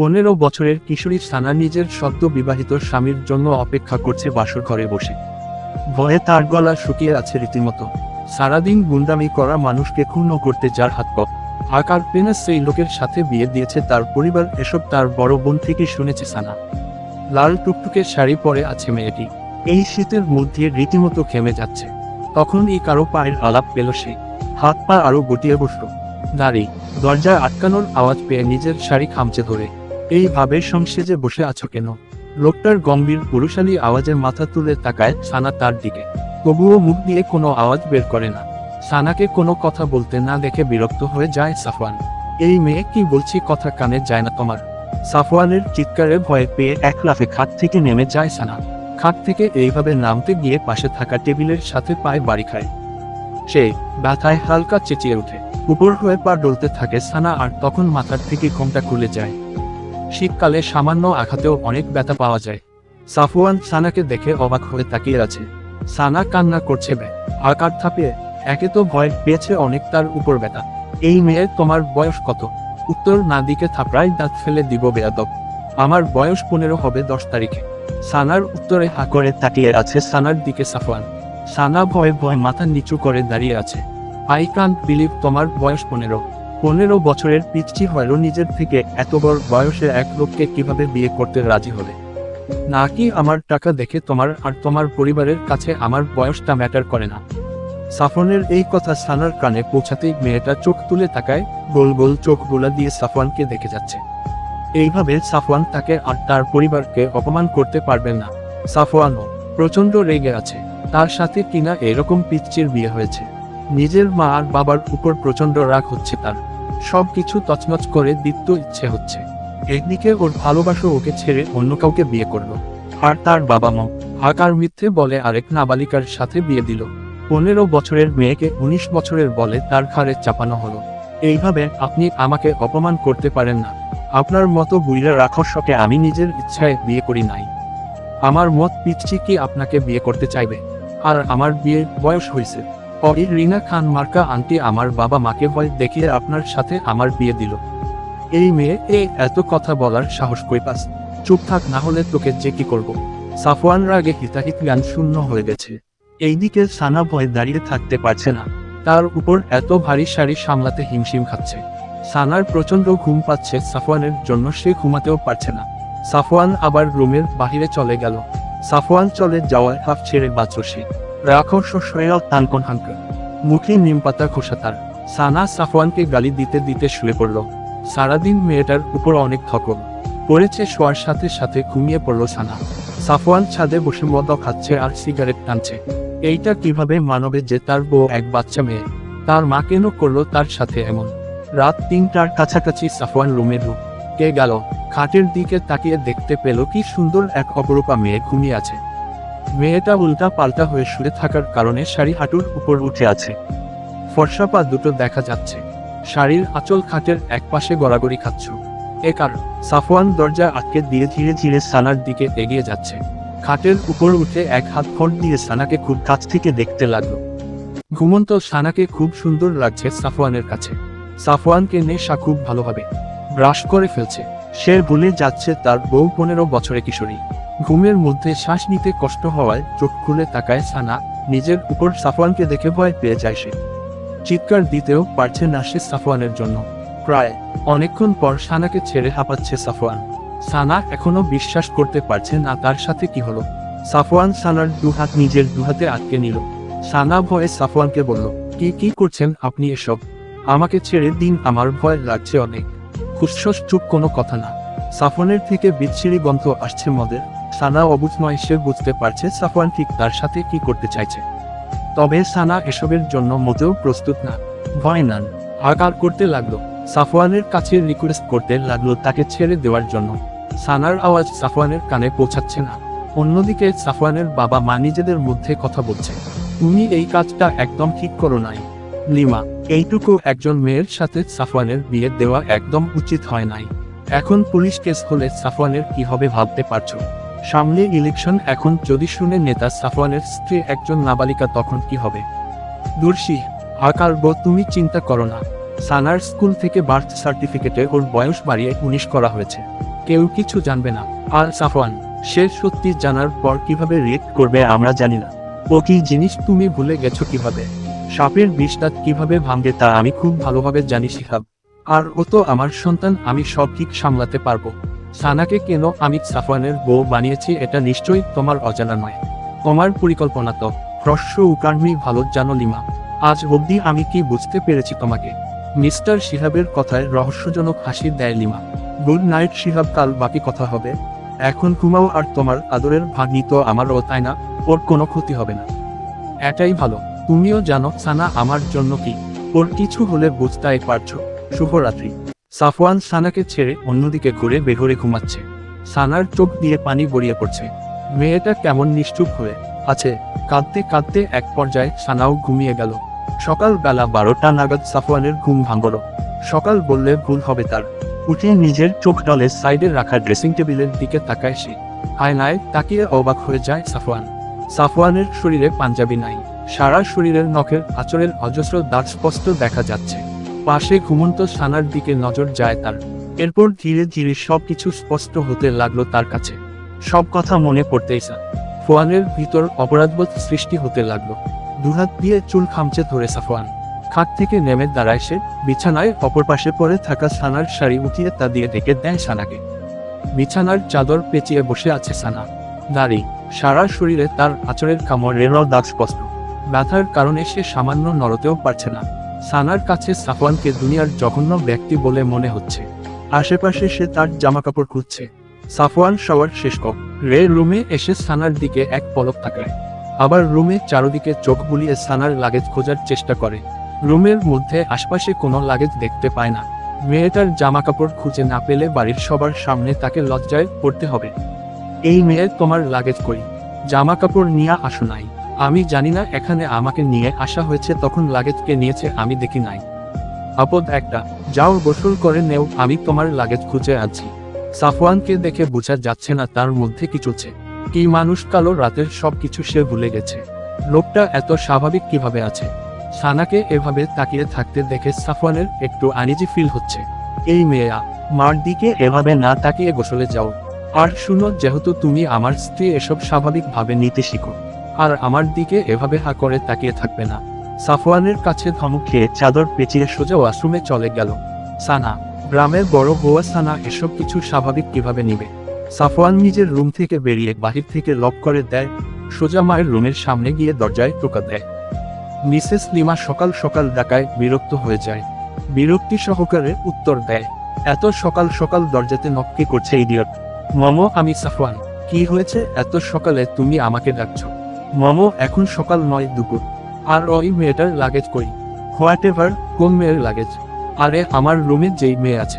পনেরো বছরের কিশোরী সানা নিজের সদ্য বিবাহিত স্বামীর জন্য অপেক্ষা করছে বাসর ঘরে বসে। ভয়ে তার গলা শুকিয়ে আছে রীতিমতো। সারাদিন গুন্ডামি করা মানুষকে ক্ষুণ্ণ করতে যার হাত আকার পেনা সেই লোকের সাথে বিয়ে দিয়েছে তার পরিবার, এসব তার বড় বোন থেকে শুনেছে সানা। লাল টুকটুকে শাড়ি পরে আছে মেয়েটি। এই শীতের মধ্যে রীতিমতো ঘেমে যাচ্ছে। তখন এই কারও পায়ের আলাপ পেল সে। হাত পা আরও গটিয়ে বসল। নারী, দরজায় আটকানোর আওয়াজ পেয়ে নিজের শাড়ি খামচে ধরে। এইভাবে সংসেজে বসে আছো কেন? লোকটার গম্ভীর পুরুষালী আওয়াজের মাথা তুলে তাকায় সানা তার দিকে। তবুও মুখ দিয়ে কোনো আওয়াজ বের করে না। সানাকে কোনো কথা বলতে না দেখে বিরক্ত হয়ে যায় সাফওয়ান। এই মেয়ে কি বলছি কথা কানে যায় না তোমার। সাফওয়ানের চিৎকারে ভয় পেয়ে এক লাফে খাট থেকে নেমে যায় সানা। খাট থেকে এইভাবে নামতে গিয়ে পাশে থাকা টেবিলের সাথে পায়ে বাড়ি খায়। সে ব্যথায় হালকা চেঁচিয়ে ওঠে। উপর হয়ে পা ডলতে থাকে সানা আর তখন মাথার থেকে ঘোমটা খুলে যায়। শীতকালে সামান্য আঘাতেও অনেক ব্যথা পাওয়া যায়। সাফওয়ান সানাকে দেখে অবাক হয়ে তাকিয়ে আছে। সানা কান্না করছে বে। আকার থাপিয়ে একে তো ভয় পেয়েছে অনেক তার উপর ব্যথা। এই মেয়ের তোমার বয়স কত? উত্তর না দিকে থাপড়ায় দাঁত ফেলে দিব বেয়াদব। আমার বয়স পনেরো হবে দশ তারিখে। সানার উত্তরে হা করে তাকিয়ে আছে সানার দিকে সাফওয়ান। সানা ভয়ে ভয় মাথা নিচু করে দাঁড়িয়ে আছে। আই কান্ট বিলিভ তোমার বয়স পনেরো। পনেরো বছরের পিচ্ছি হলো নিজের থেকে এত বড় বয়সে এক লোককে কীভাবে বিয়ে করতে রাজি হলে নাকি আমার টাকা দেখে তোমার আর তোমার পরিবারের কাছে আমার বয়সটা ম্যাটার করে না? সাফনের এই কথা সানার কানে পৌঁছাতেই মেয়েটা চোখ তুলে তাকায়, গোল গোল চোখগুলা দিয়ে সাফওয়ানকে দেখে যাচ্ছে। এইভাবে সাফওয়ান তাকে আর তার পরিবারকে অপমান করতে পারবেন না। সাফওয়ানও প্রচণ্ড রেগে আছে। তার সাথে কিনা এরকম পিচ্চির বিয়ে হয়েছে। নিজের মা আর বাবার উপর প্রচণ্ড রাগ হচ্ছে তার। সব কিছু তছনছ করে দিত্য ইচ্ছে হচ্ছে। একদিকে ওর ভালোবাসো ওকে ছেড়ে অন্য কাউকে বিয়ে করল। আর তার বাবা মা, হাকার মিথ্যে বলে আরেক নাবালিকার সাথে বিয়ে দিল। পনেরো বছরের মেয়েকে উনিশ বছরের বলে তার ঘাড়ে চাপানো হলো। এইভাবে আপনি আমাকে অপমান করতে পারেন না। আপনার মতো বুড়িরা রাক্ষসকে আমি নিজের ইচ্ছায় বিয়ে করি নাই। আমার মত পিচ্ছি কি আপনাকে বিয়ে করতে চাইবে? আর আমার বিয়ের বয়স হয়েছে পরে রিনা খান মার্কা আন্টি আমার বাবা মাকে ভয় দেখিয়ে আপনার সাথে আমার বিয়ে দিল। এই মেয়ে, এ এত কথা বলার সাহস কই পাস? চুপ থাক, না হলে তোকে যে কি করব? সাফওয়ান রাগে হিতাহিত জ্ঞান শূন্য হয়ে গেছে। এইদিকে সানা ভয় দাঁড়িয়ে থাকতে পারছে না। তার উপর এত ভারী শাড়ি সামলাতে হিমশিম খাচ্ছে। সানার প্রচণ্ড ঘুম পাচ্ছে সাফওয়ানের জন্য, সে ঘুমাতেও পারছে না। সাফওয়ান আবার রুমের বাহিরে চলে গেল। সাফওয়ান চলে যাওয়ায় হাফ ছেড়ে বাঁচো সে। রাক্ষস সয়েল তানকন হাঙ্কা মুখে নিমপাতা খোসা তার। সানা সাফওয়ানকে গালি দিতে দিতে শুয়ে পড়ল। সারাদিন মেয়েটার উপর অনেক থকল পড়েছে শোয়ার সাথে সাথে ঘুমিয়ে পড়ল সানা। সাফওয়ান ছাদে বসে মদ খাচ্ছে আর সিগারেট টানছে। এইটা কীভাবে মানবে যে তার বউ এক বাচ্চা মেয়ে? তার মা কেন করল তার সাথে এমন? রাত তিনটার কাছাকাছি সাফওয়ান রুমে ঢুক কে গেল? খাটের দিকে তাকিয়ে দেখতে পেল কি সুন্দর এক অপরূপা মেয়ে ঘুমিয়ে আছে। মেয়েটা উল্টা পাল্টা হয়ে শুয়ে থাকার কারণে শাড়ি হাঁটুর উপর উঠে আছে। ফর্সা পা দুটো দেখা যাচ্ছে। শাড়ির আঁচল খাটের এক পাশে গড়াগড়ি খাচ্ছ। এ কারণ সাফওয়ান দরজা আটকে দিয়ে ধীরে ধীরে সানার দিকে এগিয়ে যাচ্ছে। খাটের উপর উঠে এক হাত ফোন দিয়ে সানাকে খুব কাছ থেকে দেখতে লাগল। ঘুমন্ত সানাকে খুব সুন্দর লাগছে সাফওয়ানের কাছে। সাফওয়ানকে নেশা খুব ভালোভাবে ব্রাশ করে ফেলছে। সে ভুলে যাচ্ছে তার বউ পনেরো বছরে কিশোরী। ঘুমের মধ্যে শ্বাস নিতে কষ্ট হওয়ায় চোখ খুলে তাকায় সানা, নিজের উপর সাফওয়ানকে দেখে ভয় পেয়ে যায় সে। চিৎকার দিতেও পারছে না সে সাফওয়ানের জন্য। প্রায় অনেকক্ষণ পর সানাকে ছেড়ে হাঁপাচ্ছে সাফওয়ান। সানা এখনও বিশ্বাস করতে পারছে না তার সাথে কি হলো। সাফওয়ান সানার দুহাত নিজের দুহাতে আটকে নিল। সানা ভয়ে সাফওয়ানকে বলল, কি কি করছেন আপনি এসব? আমাকে ছেড়ে দিন, আমার ভয় লাগছে অনেক। খুশস চুপ কোনো কথা না। সাফওয়ানের থেকে বিচ্ছিরি গন্ধ আসছে মদের। সানা অবুঝ নয়, সে বুঝতে পারছে সাফওয়ান ঠিক তার সাথে কি করতে চাইছে। তবে সানা এসবের জন্য মোটেও প্রস্তুত না। ভয় নান আকার করতে লাগল। সাফওয়ানের কাছে রিকোয়েস্ট করতে লাগল তাকে ছেড়ে দেওয়ার জন্য। সানার আওয়াজ সাফওয়ানের কানে পৌঁছাচ্ছে না। অন্যদিকে সাফওয়ানের বাবা মা নিজেদের মধ্যে কথা বলছে, তুমি এই কাজটা একদম ঠিক করো নাই। লিমা, এইটুকু একজন মেয়ের সাথে সাফওয়ানের বিয়ে দেওয়া একদম উচিত হয় নাই। এখন পুলিশ কেস হলে সাফওয়ানের কি হবে ভাবতে পারছ? সামনে ইলেকশন এখন যদি শুনে নেতা সাফওয়ানের স্ত্রী একজন নাবালিকা তখন কি হবে? দুর্শি, আকার বো তুমি চিন্তা করো না। সানার স্কুল থেকে বার্থ সার্টিফিকেটে ওর বয়স বাড়িয়ে উনিশ করা হয়েছে। কেউ কিছু জানবে না। আর সাফওয়ান, সে সত্যি জানার পর কীভাবে রিয়েক্ট করবে আমরা জানি না। ও কি জিনিস তুমি ভুলে গেছো কীভাবে? সাপের বিষদাঁত কীভাবে ভাঙবে তা আমি খুব ভালোভাবে জানি শিখাব। আর ও তো আমার সন্তান, আমি সব ঠিক সামলাতে পারব। সানাকে কেন আমি সাফওয়ানের বউ বানিয়েছি এটা নিশ্চয়ই তোমার অজানা নয়। তোমার পরিকল্পনা তো। হ্রস্ব উকার্মি ভালো জানো লিমা। আজ অবধি আমি কি বুঝতে পেরেছি তোমাকে? মিস্টার শিহাবের কথায় রহস্যজনক হাসি দেয় লিমা। গুড নাইট শিহাব, কাল বাকি কথা হবে। এখন ঘুমাও আর তোমার আদরের ভাগ্নি তো আমারও তাই না? ওর কোনো ক্ষতি হবে না। এটাই ভালো। তুমিও জানো সানা আমার জন্য কি। ওর কিছু হলে বুঝতেই পারছ। শুভরাত্রি। সাফওয়ান সানাকে ছেড়ে অন্যদিকে ঘুরে বেঘরে ঘুমাচ্ছে। সানার চোখ দিয়ে পানি গড়িয়ে পড়ছে। মেয়েটা কেমন নিশ্চুপ হয়ে আছে। কাঁদতে কাঁদতে এক পর্যায়ে সানাও ঘুমিয়ে গেল। সকালবেলা বারোটা নাগাদ সাফওয়ানের ঘুম ভাঙল। সকাল বললে ভুল হবে তার। উঠে নিজের চোখ ডলে সাইডে রাখা ড্রেসিং টেবিলের দিকে তাকায় সে। আয়নায় তাকিয়ে অবাক হয়ে যায় সাফওয়ান। সাফওয়ানের শরীরে পাঞ্জাবি নাই। সারা শরীরের নখের আচরের অজস্র দাগ স্পষ্ট দেখা যাচ্ছে। পাশে ঘুমন্ত সানার দিকে নজর যায় তার। এরপর ধীরে ধীরে সবকিছু স্পষ্ট হতে লাগল তার কাছে। সব কথা মনে পড়তেই সা ফোয়ানের ভিতর অপরাধবোধ সৃষ্টি হতে লাগল। দুহাত দিয়ে চুল খামচে ধরে সাফওয়ান। খাট থেকে নেমে দাঁড়ায় সে, বিছানায় অপর পাশে পড়ে থাকা সানার শাড়ি উঠিয়ে তা দিয়ে ডেকে দেয় সানাকে। বিছানার চাদর পেঁচিয়ে বসে আছে সানা। দাড়ি সারা শরীরে তার আচরের কামড় কামড়ের দাগ স্পষ্ট। ব্যথার কারণে সে সামান্য নড়তেও পারছে না। সানার কাছে সাফওয়ানকে দুনিয়ার জঘন্য ব্যক্তি বলে মনে হচ্ছে। আশেপাশে সে তার জামাকাপড় খুঁজছে। সাফওয়ান সবার শেষ কর রে রুমে এসে সানার দিকে এক পলক তাকায়। আবার রুমে চারদিকে চোখ বুলিয়ে সানার লাগেজ খোঁজার চেষ্টা করে। রুমের মধ্যে আশপাশে কোনো লাগেজ দেখতে পায় না। মেয়েটার জামা কাপড় খুঁজে না পেলে বাড়ির সবার সামনে তাকে লজ্জায় পড়তে হবে। এই মেয়ে তোমার লাগেজ করি জামা কাপড় নিয়ে আসো নাই। আমি জানি না, এখানে আমাকে নিয়ে আসা হয়েছে, তখন লাগেজকে নিয়েছে, আমি দেখি নাই। আপদ একটা, যাও গোসল করে নেও, আমি তোমার লাগেজ খুঁজে আছি সাফওয়ানকে দেখে বোঝা যাচ্ছে না তার মধ্যে কিছুছে কি মানুষ কালো রাতের সব কিছু সে ভুলে গেছে। লোকটা এত স্বাভাবিক কীভাবে আছে? সানাকে এভাবে তাকিয়ে থাকতে দেখে সাফওয়ানের একটু আনিজি ফিল হচ্ছে। এই মেয়া, মার দিকে এভাবে না তাকিয়ে গোসলে যাও। আর শুনো, যেহেতু তুমি আমার স্ত্রী, এসব স্বাভাবিকভাবে নিতে শিখো। আর আমার দিকে এভাবে হা করে তাকিয়ে থাকবে না। সাফওয়ানের কাছে ধমক খেয়ে চাদর পেঁচিয়ে সোজা ওয়াশরুমে চলে গেল। সানা, গ্রামের বড় হওয়া সানা এসব কিছু স্বাভাবিক কীভাবে নিবে? সাফওয়ান নিজের রুম থেকে বেরিয়ে বাহির থেকে লক করে দেয়, সোজা মায়ের রুমের সামনে গিয়ে দরজায় টোকা দেয়। মিসেস লিমা সকাল সকাল ডাকায় বিরক্ত হয়ে যায়। বিরক্তি সহকারে উত্তর দেয়, এত সকাল সকাল দরজাতে নককে করছে ইডিয়ট মম, আমি সাফওয়ান। কি হয়েছে? এত সকালে তুমি আমাকে ডাকছো। মম এখন সকাল নয় দুপুর। আর ওই মেয়েটার লাগেজ কই? হোয়াট এভার কোন মেয়ের লাগেজ আরে আমার রুমে যেই মেয়ে আছে।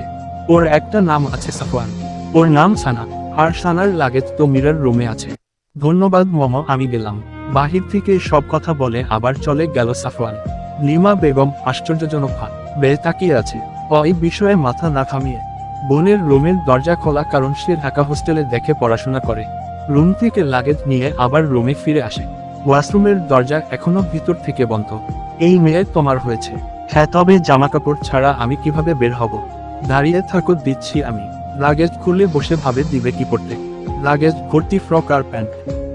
ওর একটা নাম আছে সাফওয়ান। ওর নাম সানা। আর সানার লাগেজ তো মীরার রুমে আছে। ধন্যবাদ মম আমি গেলাম। বাহির থেকে সব কথা বলে আবার চলে গেল সাফওয়ান। লিমা বেগম আশ্চর্যজনক ভাব বে তাকিয়ে আছে। ওই বিষয়ে মাথা না থামিয়ে বোনের রুমের দরজা খোলা কারণ সে ঢাকা হোস্টেলে দেখে পড়াশোনা করে। রুম থেকে লাগেজ নিয়ে আবার রুমে ফিরে আসে। ওয়াশরুমের দরজা এখনও ভিতর থেকে বন্ধ। এই মেয়ে তোমার হয়েছে। হ্যাঁ তবে জামা কাপড় ছাড়া আমি কীভাবে বের হব? দাঁড়িয়ে থাকো, দিচ্ছি আমি। লাগেজ খুলে বসে ভাবে দিবে কি পড়তে। লাগেজ, ভর্তি ফ্রক আর প্যান্ট।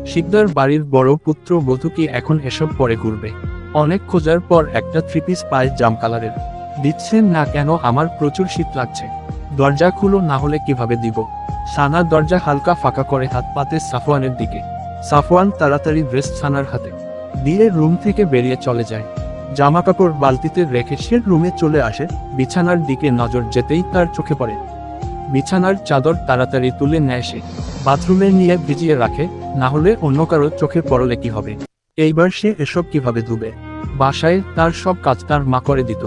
শিকদার বাড়ির বড় পুত্র বধূ কি এখন এসব পরে ঘুরবে? অনেক খোঁজার পর একটা থ্রি পিস পায় জাম কালারের। দিচ্ছেন না কেন, আমার প্রচুর শীত লাগছে। দরজা খুলো, না হলে কীভাবে দিব? সানা দরজা হালকা ফাঁকা করে হাত পাতে সাফওয়ানের দিকে। সাফওয়ান তাড়াতাড়ি ড্রেস সানার হাতে দিয়ে রুম থেকে বেরিয়ে চলে যায়। জামা কাপড় বালতিতে রেখে সে রুমে চলে আসে, বিছানার দিকে নজর যেতেই তার চোখে পড়ে। বিছানার চাদর তাড়াতাড়ি তুলে নেয় সে। বাথরুমে নিয়ে ভিজিয়ে রাখে, না হলে অন্য কারও চোখে পড়লে কি হবে? এইবার সে এসব কীভাবে ধুবে? বাসায় তার সব কাজ তার মা করে দিত।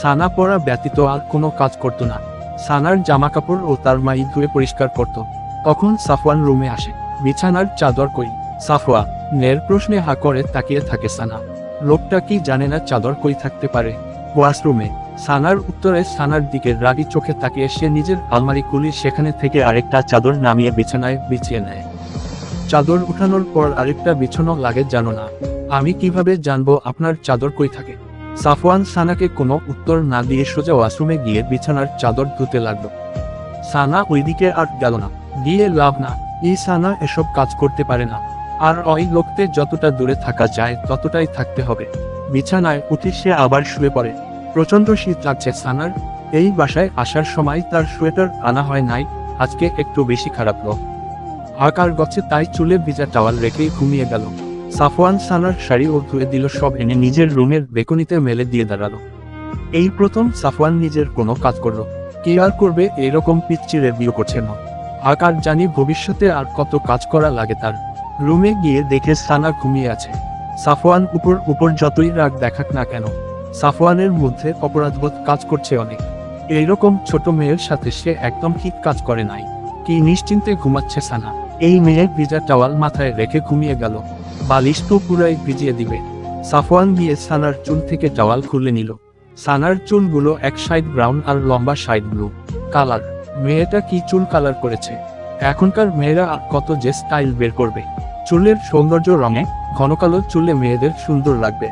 সানা পরা ব্যতীত আর কোনো কাজ করতো না। সানার জামা কাপড় ও তার মাই ধুয়ে পরিষ্কার করত। তখন সাফওয়ান রুমে আসে। বিছানার চাদর কই। সাফওয়া, নের প্রশ্নে হা করে তাকিয়ে থাকে সানা। লোকটা কি জানে না চাদর কই থাকতে পারে। ওয়াশরুমে। সানার উত্তরে সানার দিকে রাগি চোখে তাকিয়ে সে নিজের আলমারি খুলি সেখানে থেকে আরেকটা চাদর নামিয়ে বিছানায় বিছিয়ে নেয়। চাদর উঠানোর পর আরেকটা বিছানো লাগে জানো না। আমি কীভাবে জানব আপনার চাদর কই থাকে? সাফওয়ান সানাকে কোনো উত্তর না দিয়ে সোজা ওয়াশরুমে গিয়ে বিছানার চাদর ধুতে লাগল। সানা ওইদিকে আর গেল না। গিয়ে লাভ না। এই সানা এসব কাজ করতে পারে না। আর ওই লোকতে যতটা দূরে থাকা যায়, ততটাই থাকতে হবে। বিছানায় উঠে সে আবার শুয়ে পড়ে। প্রচণ্ড শীত লাগছে সানার। এই বাসায় আসার সময় তার সোয়েটার আনা হয় নাই। আজকে একটু বেশি খারাপ লোক। আকার গছে তাই চুলে ভিজা টাওয়াল রেখেই ঘুমিয়ে গেল। সাফওয়ান সানার শাড়ি ও ধুয়ে দিল সব এনে নিজের রুমের বেকনিতে মেলে দিয়ে দাঁড়াল। এই প্রথম সাফওয়ান নিজের কোনো কাজ করল। কে আর করবে এরকম পিচ্চিরে বিয়ে করছে না। আকার জানি ভবিষ্যতে আর কত কাজ করা লাগে তার। রুমে গিয়ে দেখে সানা ঘুমিয়ে আছে। সাফওয়ান উপর উপর যতই রাগ দেখাক না কেন, সাফওয়ানের মধ্যে অপরাধবোধ কাজ করছে অনেক। এইরকম ছোট মেয়ের সাথে সে একদম ঠিক কাজ করে নাই। কি নিশ্চিন্তে ঘুমাচ্ছে সানা। এই মেয়ের ভিজা টাওয়াল মাথায় রেখে ঘুমিয়ে গেল। বালিশ তো পুরাই ভিজিয়ে দিবে। সাফওয়ান গিয়ে সানার চুল থেকে টাওয়াল খুলে নিল। সানার চুলগুলো এক সাইড ব্রাউন আর লম্বা সাইড ব্লু। কালার। মেয়েটা কি চুল কালার করেছে? এখনকার মেয়েরা আর কত যে স্টাইল বের করবে। চুলের সৌন্দর্য রঙে, ঘন কালো চুলে মেয়েদের সুন্দর লাগবে।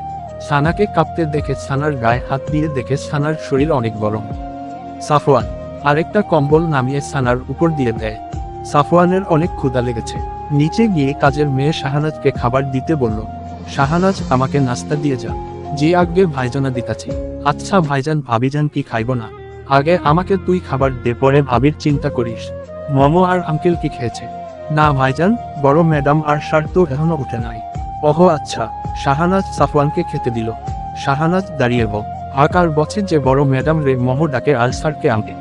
সানাকে কাঁপতে দেখে সানার গায়ে হাত দিয়ে দেখে সানার শরীর অনেক গরম। সাফওয়ান, আরেকটা কম্বল নামিয়ে সানার উপর দিয়ে দেয়। সাফওয়ানের অনেক ক্ষুধা লেগেছে। নিচে গিয়ে কাজের মেয়ে শাহানাজকে খাবার দিতে বলল শাহানাজ আমাকে নাস্তা দিয়ে যা। যে আগে ভাইজানা দিতাছি। আচ্ছা ভাইজান, ভাবিজান কি খাইব না? আগে আমাকে তুই খাবার দে, পরে ভাবির চিন্তা করিস। মোমো আর আঙ্কেল কি খেয়েছে? না ভাইজান, বড় ম্যাডাম আর সার তো এখনও উঠে নাই। ওহো আচ্ছা। শাহানাজ সাফওয়ানকে খেতে দিল। শাহানাজ দাঁড়িয়ে বল আকার বছে যে বড় ম্যাডাম রে মোমো ডাকে আর স্যারকে আনতে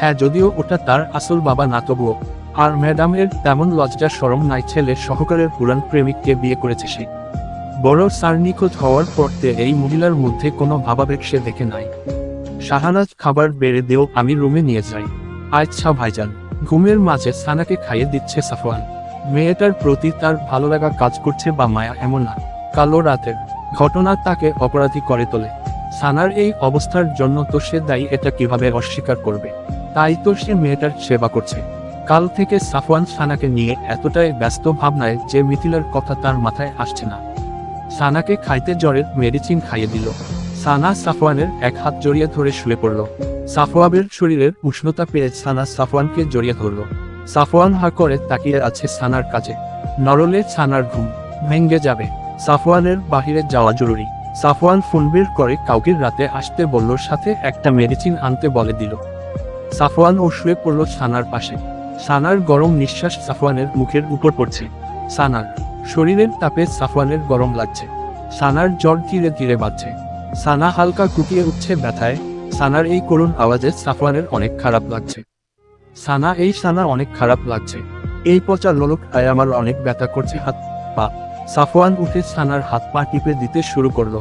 হ্যাঁ যদিও ওটা তার আসল বাবা না তবুও। আর ম্যাডামের তেমন লজ্জা সরম নাই ছেলে সহকারের পুরান প্রেমিককে বিয়ে করেছে সে। বড় স্যার নিখোঁজ হওয়ার পরতে এই মহিলার মধ্যে কোনো ভাবাবেগ সে দেখে নাই। শাহানাজ খাবার বেড়ে দেও, আমি রুমে নিয়ে যাই। আচ্ছা ভাইজান, ঘুমের মাঝে সানাকে খাইয়ে দিচ্ছে সাফওয়ান। মেয়েটার প্রতি তার ভালো লাগা কাজ করছে বা মায়া এমন না। কালো রাতের ঘটনা তাকে অপরাধী করে তোলে। সানার এই অবস্থার জন্য তো সে দায়ী, এটা কীভাবে অস্বীকার করবে? তাই তো সে মেয়েটার সেবা করছে। কাল থেকে সাফওয়ান সানাকে নিয়ে এতটাই ব্যস্ত ভাবনায় যে মিথিলার কথা তার মাথায় আসছে না। সানাকে খাইতে জ্বরের মেডিসিন খাইয়ে দিল। সানা সাফওয়ানের এক হাত জড়িয়ে ধরে শুয়ে পড়ল। সাফওয়াবের শরীরের উষ্ণতা পেয়ে সানা সাফওয়ানকে জড়িয়ে ধরল। সাফওয়ান হা করে তাকিয়ে আছে সানার কাছে। নরলে সানার ঘুম ভেঙ্গে যাবে। সাফওয়ানের বাহিরে যাওয়া জরুরি। সাফওয়ান ফোন বের করে কাউকে রাতে আসতে বলল, সাথে একটা মেডিসিন আনতে বলে দিল। সাফওয়ান ও শুয়ে পড়ল সানার পাশে। সানার গরম নিঃশ্বাস সাফওয়ানের মুখের উপর পড়ছে। সানার, শরীরের তাপে সাফওয়ানের গরম লাগছে। সানার জ্বর ধীরে ধীরে বাড়ছে। সানা হালকা কুটিয়ে উঠছে ব্যথায়। সানার এই করুণ আওয়াজে সাফওয়ানের অনেক খারাপ লাগছে। সানা, এই সানা অনেক খারাপ লাগছে। এই পচা লোলক আয় আমার অনেক ব্যথা করছে হাত, পা। সাফওয়ান উঠে সানার হাত পা টিপে দিতে শুরু করল।